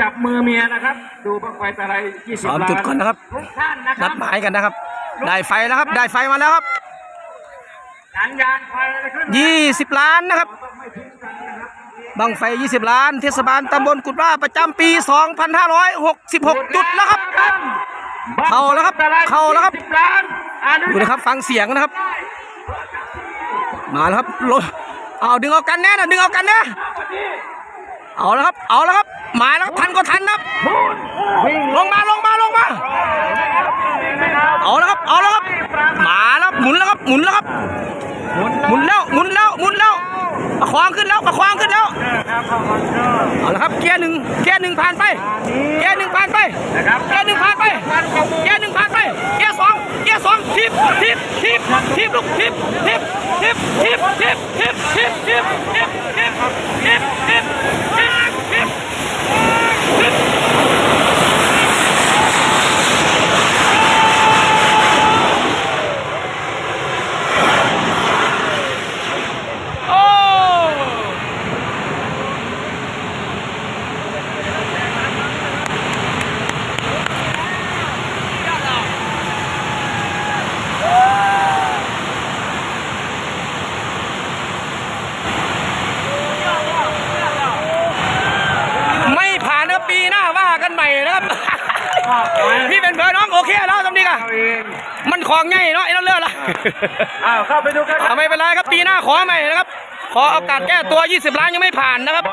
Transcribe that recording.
จับมือเมียนะครับ ดูบังไฟตะไลยี่สิบซ้อมล้านจุดก่อนนะครับทุกท่านนะคนัรับดหมายกันนะครับ ได้ไฟแล้วครับ ได้ไฟมาแล้วครับสัญญาณไฟอะไรขึ้น20ล้านนะครับ บังไฟ 20 ล้าน เทศบาลตำบลกุดว่าประจำปี 2566 จุดแล้วครับ เข้าแล้วครับเข้าแล้วครับ20ล้านอนุดูนะครับฟังเสียงนะครับ มาแล้วครับลงเอาดึงเอากันแน่นะดึงเอากันแน่ เอาแล้วครับ เอาแล้วครับ มาแล้วทันก็ทันครับ ลงมาลงมาลงมา เอาแล้วครับ เอาแล้วครับ มาแล้วหมุนแล้วครับ หมุนแล้วครับ หมุนแล้ว หมุนแล้ว หมุนแล้ว ประคองขึ้นแล้ว ประคองขึ้นแล้ว เอาละครับ เกียร์หนึ่งเกียร์หนึ่งผ่านไป เกียร์หนึ่งผ่านไป เกียร์หนึ่งผ่านไป เกียร์หนึ่งผ่านไป เกียร์สองเกียร์สองทิปทิปทิปทิปลูกทิปทิปทิปทิปทิป กันใหม่นะครับ พี่เป็นเพื่อนน้องโอเคแล้วตรงนี้กันเอาเองมันของง่ายเนาะไอ้นั่นเลือกละอ้าวเข้าไปดูกันเอาไม่เป็นไรครับปีหน้าขอใหม่นะครับ ขอโอกาสแก้ตัว 20 ล้านยังไม่ผ่านนะครับ